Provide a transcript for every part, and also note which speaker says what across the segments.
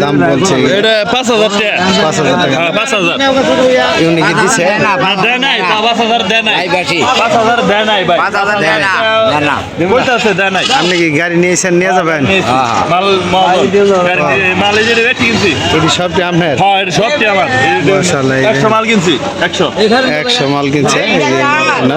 Speaker 1: দাম বলছে
Speaker 2: এটা পাঁচ হাজার
Speaker 1: পাঁচ হাজার। টাকা
Speaker 2: হ্যাঁ পাঁচ হাজার।
Speaker 1: ইউনিকে দিছে।
Speaker 2: দেয় নাই পাঁচ হাজার দেয় নাই। পাঁচ হাজার দেয় নাই ভাই।
Speaker 3: পাঁচ হাজার দেয় না না না
Speaker 2: বলতেছে দেয় নাই।
Speaker 1: আপনি কি গাড়ি নিয়েছেন নিয়ে যাবেন?
Speaker 2: মাল মাল মাল। এই যে রেট কিনছি।
Speaker 1: এটি সবটি আপনার?
Speaker 2: হ্যাঁ এটা সবটি আমার।
Speaker 1: মাশাআল্লাহ, এই যে-
Speaker 2: একশো মাল কিনছি
Speaker 1: মাল না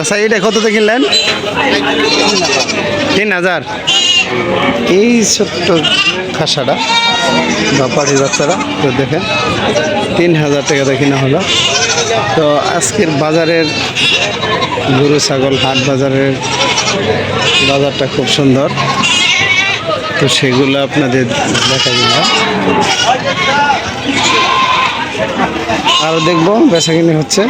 Speaker 1: আচ্ছা এটা কততে কিনলেন? তিন হাজার। এই ছোট্ট খাসাটা বা পাটি বাচ্চারা তো দেখেন, তিন হাজার টাকাতে কিনা হলো। তো আজকের বাজারের গরু, ছাগল, হাট বাজারের বাজারটা খুব সুন্দর। তো সেগুলো আপনাদের দেখা দিলাম। আরও দেখব বেচা কিনে হচ্ছে।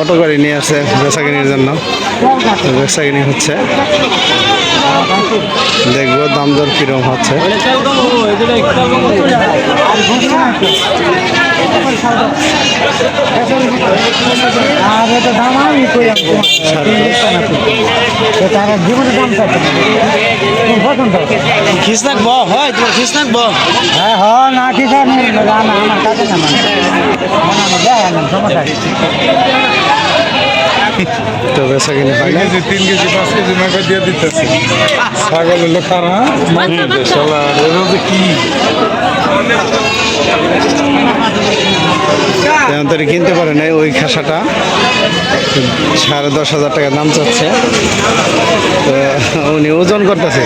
Speaker 1: অটো গাড়ি নিয়ে আসে বেচা জন্য। তো হচ্ছে। দেখব দাম দর কিরম হচ্ছে।
Speaker 4: আর এটা দাম আমি কই আমি তারা জীবনে দাম চাইছে পছন্দ
Speaker 1: খিস নাকবো হয় তোমার
Speaker 4: হ্যাঁ হ না আমার কাছে মানে সমস্যা
Speaker 1: তো বেচা কিনি হয় না।
Speaker 5: তিন কেজি পাঁচ কেজি দিয়ে দিতেছে। ছাগল হলো খারা। শালা কি?
Speaker 1: তেমন তৈরি কিনতে পারে নাই ওই খাসাটা। সাড়ে দশ হাজার টাকা দাম চাচ্ছে। তো উনি ওজন করতেছে।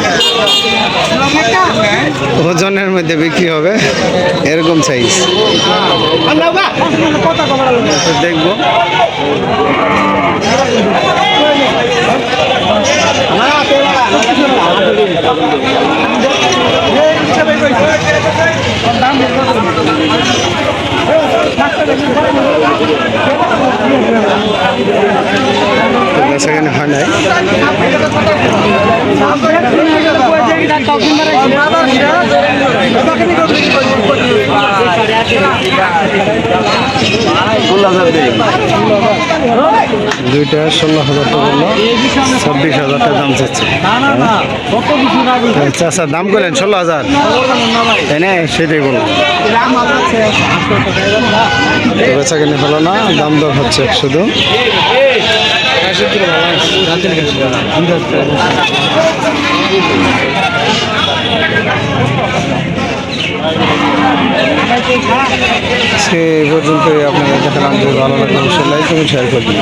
Speaker 1: ওজনের মধ্যে বিক্রি হবে। এরকম সাইজ দেখব। তো হয় নাই। দুইটা ষোলো হাজার টাকা ছাব্বিশ হাজার টাকা দাম চাচ্ছে। আচ্ছা আচ্ছা দাম করেন, ষোলো হাজার। তাই না? সেটাই বলুন তো বেচা কিনে হলো না, দাম দর হচ্ছে শুধু। সে পর্যন্তই আপনারা দেখালাম যে ভালো লাগলে অবশ্যই লাইক এবং শেয়ার করবেন